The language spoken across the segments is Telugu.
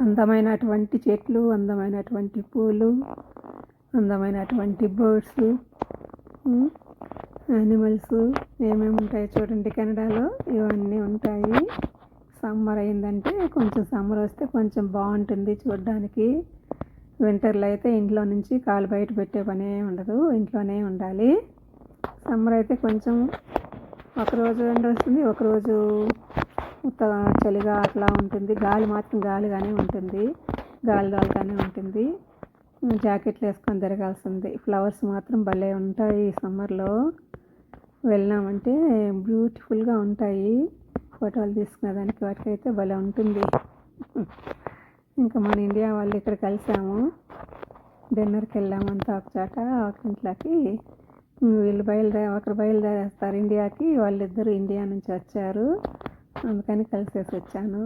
అందమైనటువంటి చెట్లు అందమైనటువంటి పూలు అందమైనటువంటి బర్డ్స్ యానిమల్స్ ఏమేమి ఉంటాయి చూడండి కెనడాలో. ఇవన్నీ ఉంటాయి. సమ్మర్ అయిందంటే కొంచెం సమ్మర్ వస్తే కొంచెం బాగుంటుంది చూడడానికి. వింటర్లో అయితే ఇంట్లో నుంచి కాలు బయట పెట్టే పనే ఉండదు ఇంట్లోనే ఉండాలి. సమ్మర్ అయితే కొంచెం ఒకరోజు ఎండ వస్తుంది ఒకరోజు చలిగా అట్లా ఉంటుంది. గాలి మాత్రం గాలిగానే ఉంటుంది. గాలి గాలిగానే ఉంటుంది. జాకెట్లు వేసుకొని తిరగాల్సింది. ఫ్లవర్స్ మాత్రం భలే ఉంటాయి ఈ సమ్మర్లో. వెళ్ళామంటే బ్యూటిఫుల్గా ఉంటాయి. ఫోటోలు తీసుకునే దానికి వాటికైతే భలే ఉంటుంది. ఇంకా మన ఇండియా వాళ్ళు ఇక్కడ కలిసాము. డిన్నర్కి వెళ్ళామంతా ఒక చాట ఇంట్లోకి వీళ్ళు బయలుదేరి ఒకరు బయలుదేరేస్తారు ఇండియాకి. వాళ్ళిద్దరు ఇండియా నుంచి వచ్చారు. అందుకని కలిసేసి వచ్చాను.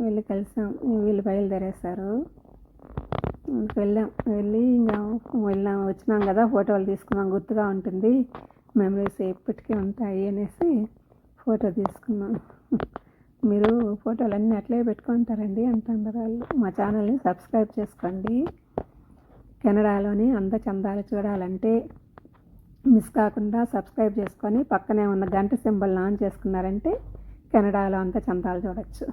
వెళ్ళి కలిసాం వీళ్ళు బయలుదేరేశారు. వెళ్ళాం. వెళ్ళి ఇంకా వెళ్ళాం. వచ్చినాం కదా ఫోటోలు తీసుకున్నాం. గుర్తుగా ఉంటుంది మెమరీస్ ఎప్పటికీ ఉంటాయి అనేసి ఫోటో తీసుకున్నాం. మీరు ఫోటోలు అన్నీ అట్లే పెట్టుకుంటారండి అంటున్నారు వాళ్ళు మా ఛానల్ని సబ్స్క్రైబ్ చేసుకోండి. కెనడాలోని అంద చందాలు చూడాలంటే మిస్ కాకుండా సబ్స్క్రైబ్ చేసుకొని పక్కనే ఉన్న గంట సింబల్ ఆన్ చేసుకున్నారంటే కెనడాలో అంత చందాలు చూడొచ్చు.